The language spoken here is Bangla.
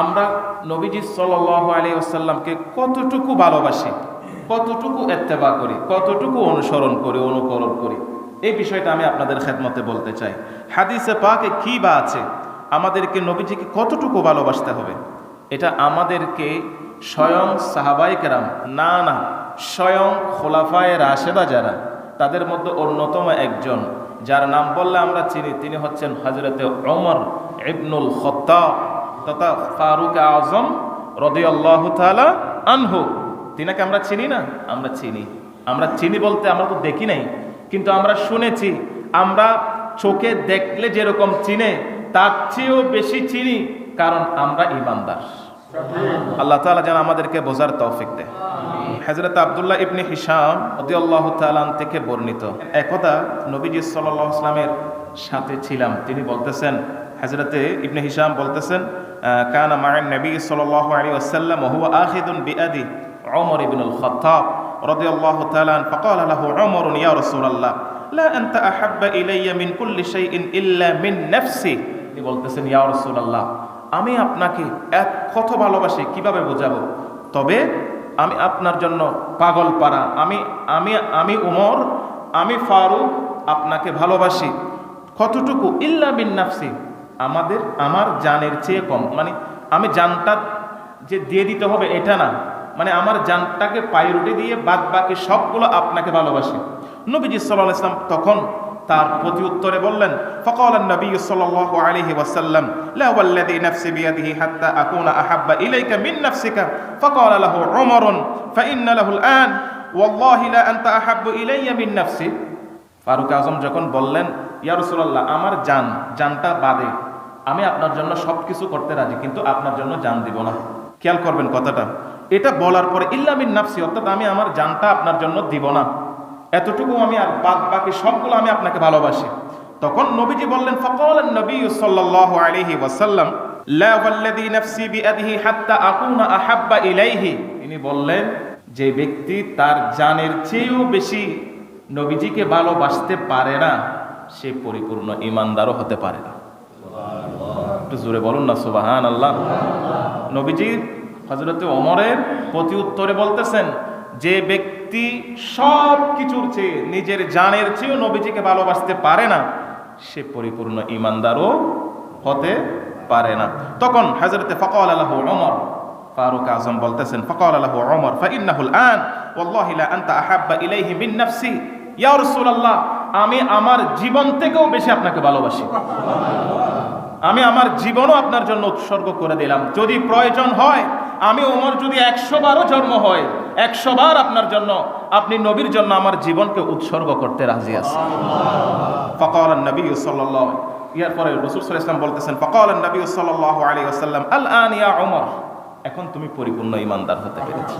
আমরা নবীজি সাল আলী আসাল্লামকে কতটুকু ভালোবাসি, কতটুকু এত্তেবা করি, কতটুকু অনুসরণ করি, অনুকরণ করি, এই বিষয়টা আমি আপনাদের খেদমতে বলতে চাই। হাদিসে পাকে কি বা আছে? আমাদেরকে নবীজিকে কতটুকু ভালোবাসতে হবে? এটা আমাদেরকে স্বয়ং সাহাবাই কেরাম, না না, স্বয়ং খোলাফায় রাশেদা যারা, তাদের মধ্যে অন্যতম একজন, যার নাম বললে আমরা চিনি, তিনি হচ্ছেন হজরতে ওমর ইবনুল খত্তা তথা ফারুক আজম রদিয়াল্লাহ তালা আনহু। তিনাকে আমরা চিনি না? আমরা চিনি। আমরা চিনি বলতে আমরা তো দেখি নাই। কিন্তু আমরা শুনেছি, আমরা চোখে দেখলে যেরকম চিনে, তার চেয়েও বেশি চিনি কারণ আমরা ইমানদার আল্লাহ তালা যেন আমাদেরকে বোঝার তৌফিক দেয় হজরত আবদুল্লাহ ইবনে হিসাম অদি আল্লাহ তালান থেকে বর্ণিত একদা নবীজি সাল্লাহ ইসলামের সাথে ছিলাম তিনি বলতেছেন হজরতে ইবনে হিসাম বলতেছেন আহ, কানা মায়ের নবী সাল্লাহ আলী আসাল্লাম হুয়া আখিদুন বিআদি عمر بن الخطاب رضي الله تعالى عنه فقال له عمر يا رسول الله لا أنت أحب إلي من كل شيء إلا من نفسي তিনি বলতেছেন ইয়া রাসূলুল্লাহ আমি আপনাকে এক কত ভালোবাসি, কীভাবে বোঝাবো? তবে আমি আপনার জন্য পাগল পারা আমি আমি আমি উমর, আমি ফারুক আপনাকে ভালোবাসি। কতটুকু? ইল্লা বিন নাফসি। আমাদের, আমার জানের চেয়ে কম। মানে আমি জানটা যে দিয়ে দিতে হবে এটা না। মানে আমার জানটাকে পায়ে পায়রুটি দিয়ে বাদ বাকি সবগুলো আপনাকে ভালোবাসি। নবীজি সাল্লাহ ইসলাম তখন তার প্রতি উত্তরে বললেন, ফকল নবী সাল্লাল্লাহু আলাইহি ওয়াসাল্লাম, লা ওয়াল্লাযী নাফসি বিয়াদিহি হাত্তা আকুনা আহাব্বা ইলাইকা মিন নাফসিকা, ফকল লাহু উমর ফাইন্না লাহুল আন, ওয়াল্লাহি লা আনতা ইলাইয়া মিন নাফসি। ফারুক আজম যখন বললেন, ইয়া রাসূলুল্লাহ, আমার জান, জানটা বাদে, আমি আপনার জন্য সব কিছু করতে রাজি, কিন্তু আপনার জন্য জান দিব না। খেয়াল করবেন কথাটা। এটা বলার পরে ইল্লামিন নাফসি, অর্থাৎ আমি আমার জানটা আপনার জন্য দিব না। এতটুকু আমি আর বাদ বাকি সবগুলো আমি আপনাকে ভালোবাসি। তখন নবীজি বললেন, ফকল নবী সাল্লাল্লাহু আলাইহি ওয়াসাল্লাম তিনি বললেন, যে ব্যক্তি তার জানের চেয়েও বেশি নবীজিকে ভালোবাসতে পারে না, সে পরিপূর্ণ ইমানদারও হতে পারে না। একটু জোরে বলুন না সুবাহান আল্লাহ নবীজি হজরত ওমরের প্রতি উত্তরে বলতেছেন, যে ব্যক্তি সব কিছুর চেয়ে নিজের জানের চেয়েও নবীজিকে ভালোবাসতে পারে না, সে পরিপূর্ণ ইমানদারও হতে পারে না। তখন হজরতে ফকল আল্লাহ অমর ফারুক আজম বলতেছেন ফকল আল্লাহ ওমর ফাইন্নাহুল আন, ওয়াল্লাহি লা আনতা আহাব্বা ইলাইহি মিন নাফসি। ইয়া রাসূলুল্লাহ, আমি আমার জীবন থেকেও বেশি আপনাকে ভালোবাসি। আমি আমার জীবনও আপনার জন্য উৎসর্গ করে দিলাম। যদি প্রয়োজন হয়, আমি ওমর যদি একশো বারও জন্ম হয় একশো বার আপনার জন্য আপনি নবীর জন্য আমার জীবনকে উৎসর্গ করতে রাজি আছেন। ফকাল নবী সাল্লাহ ইয়ার পরে রসুল ইসলাম বলতেছেন ফকাল নবী সাল্লাহ আলী আসাল্লাম আল আন ইয়া ওমর এখন তুমি পরিপূর্ণ ইমানদার হতে পেরেছি।